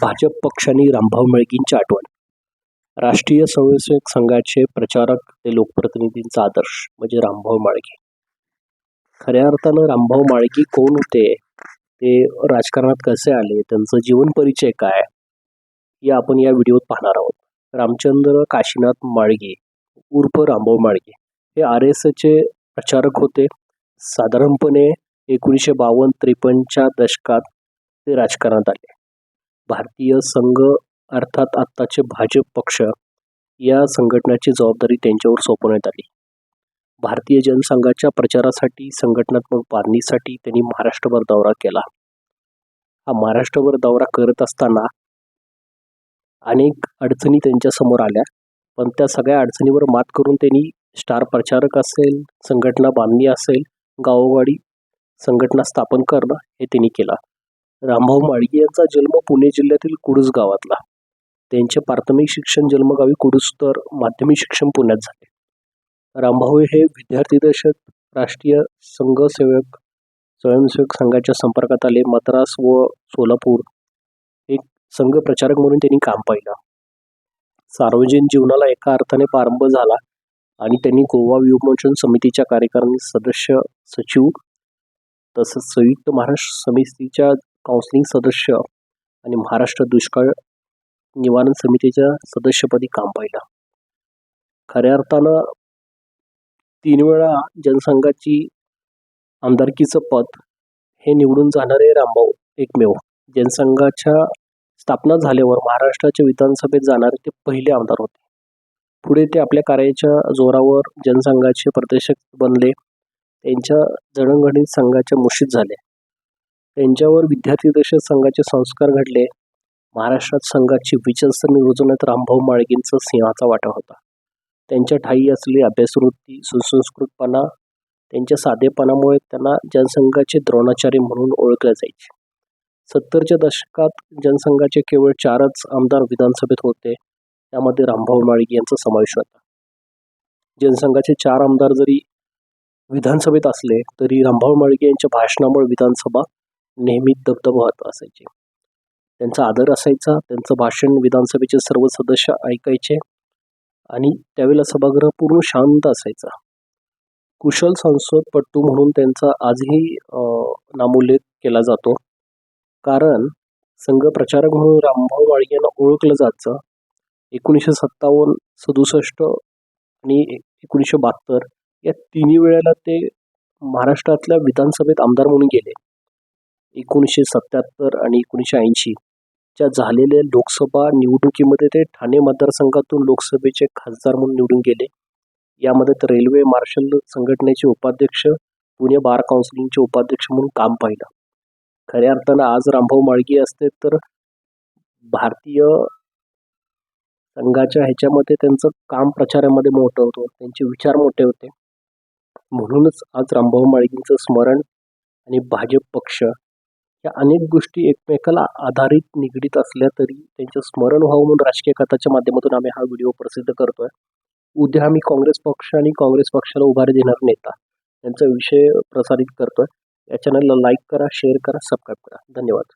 भाजप पक्ष आणि रामभाऊ म्हाळगींची आठवण. राष्ट्रीय स्वयंसेवक संघाचे प्रचारक ते लोकप्रतिनिधींचा आदर्श म्हणजे रामभाऊ माळगी. खऱ्या अर्थानं रामभाऊ माळगी कोण होते? ते राजकारणात कसे आले? त्यांचं जीवन परिचय काय? हे आपण या व्हिडिओत पाहणार आहोत. रामचंद्र काशीनाथ माळगे उर्फ रामभाऊ माळगे. हे आर एस चे प्रचारक होते. साधारणपणे एकोणीसशे बावन्न त्रेपन्नच्या दशकात ते राजकारणात आले. भारतीय संघ अर्थात आत्ताचे भाजप पक्ष या संघटनेची जबाबदारी त्यांच्यावर सोपवण्यात आली. भारतीय जनसंघाच्या प्रचारासाठी संघटनात्मक बांधणीसाठी त्यांनी महाराष्ट्रभर दौरा केला. हा महाराष्ट्रभर दौरा करत असताना अनेक अडचणी त्यांच्यासमोर आल्या पण त्या सगळ्या अडचणीवर मात करून त्यांनी स्टार प्रचारक असेल संघटना बांधणी असेल गावोगाडी संघटना स्थापन करणं हे त्यांनी केलं. रामभाऊ माळगी यांचा जन्म पुणे जिल्ह्यातील कुडूस गावातला. त्यांचे प्राथमिक शिक्षण जन्मगावी कुडूस तर माध्यमिक शिक्षण पुण्यात झाले. रामभाऊ हे विद्यार्थी दशक राष्ट्रीय संघसेवक स्वयंसेवक संघाच्या संपर्कात आले. मद्रास व सोलापूर एक संघ प्रचारक म्हणून त्यांनी काम पाहिलं. सार्वजनिक जीवनाला एका अर्थाने प्रारंभ झाला आणि त्यांनी गोवा विमोचन समितीच्या कार्यकारिणी सदस्य सचिव तसंच संयुक्त महाराष्ट्र समितीच्या काउन्सिलिंग सदस्य आणि महाराष्ट्र दुष्काळ निवारण समितीच्या सदस्यपदी काम पाहिलं. खऱ्या अर्थानं तीन वेळा जनसंघाची आमदारकीचं पद हे निवडून जाणारे रामभाऊ एकमेव. जनसंघाच्या स्थापना झाल्यावर महाराष्ट्राच्या विधानसभेत जाणारे ते पहिले आमदार होते. पुढे ते आपल्या कार्याच्या जोरावर जनसंघाचे प्रदेशक बनले. त्यांच्या जडणघडणीत संघाच्या मुशीत झाले. त्यांच्यावर विद्यार्थी दशेत संघाचे संस्कार घडले. महाराष्ट्रात संघाची विचारसरणी रुजवण्यात रामभाऊ माळगींचा सिंहाचा वाटा होता. त्यांच्या ठाई असलेली अभ्यासवृत्ती सुसंस्कृतपणा त्यांच्या साधेपणामुळे त्यांना जनसंघाचे द्रोणाचार्य म्हणून ओळखले जायचे. सत्तरच्या दशकात जनसंघाचे केवळ चारच आमदार विधानसभेत होते. त्यामध्ये रामभाऊ माळगी यांचा समावेश होता. जनसंघाचे चार आमदार जरी विधानसभेत असले तरी रामभाऊ माळगे यांच्या भाषणामुळे विधानसभा नेहमी दबदबा असायचे. त्यांचा आदर असायचा त्यांचं भाषण विधानसभेचे सर्व सदस्य ऐकायचे आणि त्यावेळेला सभागृह पूर्ण शांत असायचा. कुशल संसदपटू म्हणून त्यांचा आजही नामोल्लेख केला जातो. कारण संघ प्रचारक म्हणून रामभाऊ माळगे यांना ओळखलं जायचं. एकोणीसशे सत्तावन्न सदुसष्ट आणि एकोणीसशे बहात्तर या तिन्ही वेळेला ते महाराष्ट्रातल्या विधानसभेत आमदार म्हणून गेले. एकोणीसशे सत्याहत्तर आणि एकोणीसशे ऐंशी च्या झालेल्या लोकसभा निवडणुकीमध्ये ते ठाणे मतदारसंघातून लोकसभेचे खासदार म्हणून निवडून गेले. यामध्ये तर रेल्वे मार्शल संघटनेचे उपाध्यक्ष पुणे बार काउन्सिलिंगचे उपाध्यक्ष म्हणून काम पाहिलं. खऱ्या अर्थानं आज रामभाऊ माळगी असते तर भारतीय संघाच्या ह्याच्यामध्ये त्यांचं काम प्रचारामध्ये मोठं होतं त्यांचे विचार मोठे होते. म्हणूनच आज रामभाऊ माळगींचं स्मरण आणि भाजप पक्ष या अनेक गोष्टी एकमेकाला आधारित निगडीत असल्या तरी त्यांचं स्मरण व्हावं म्हणून राजकीय कथाच्या माध्यमातून आम्ही हा व्हिडिओ प्रसिद्ध करतोय. उद्या आम्ही काँग्रेस पक्ष आणि काँग्रेस पक्षाला उभारी देणार नेता यांचा विषय प्रसारित करतोय. या चॅनलला लाईक करा शेअर करा सबस्क्राईब करा. धन्यवाद.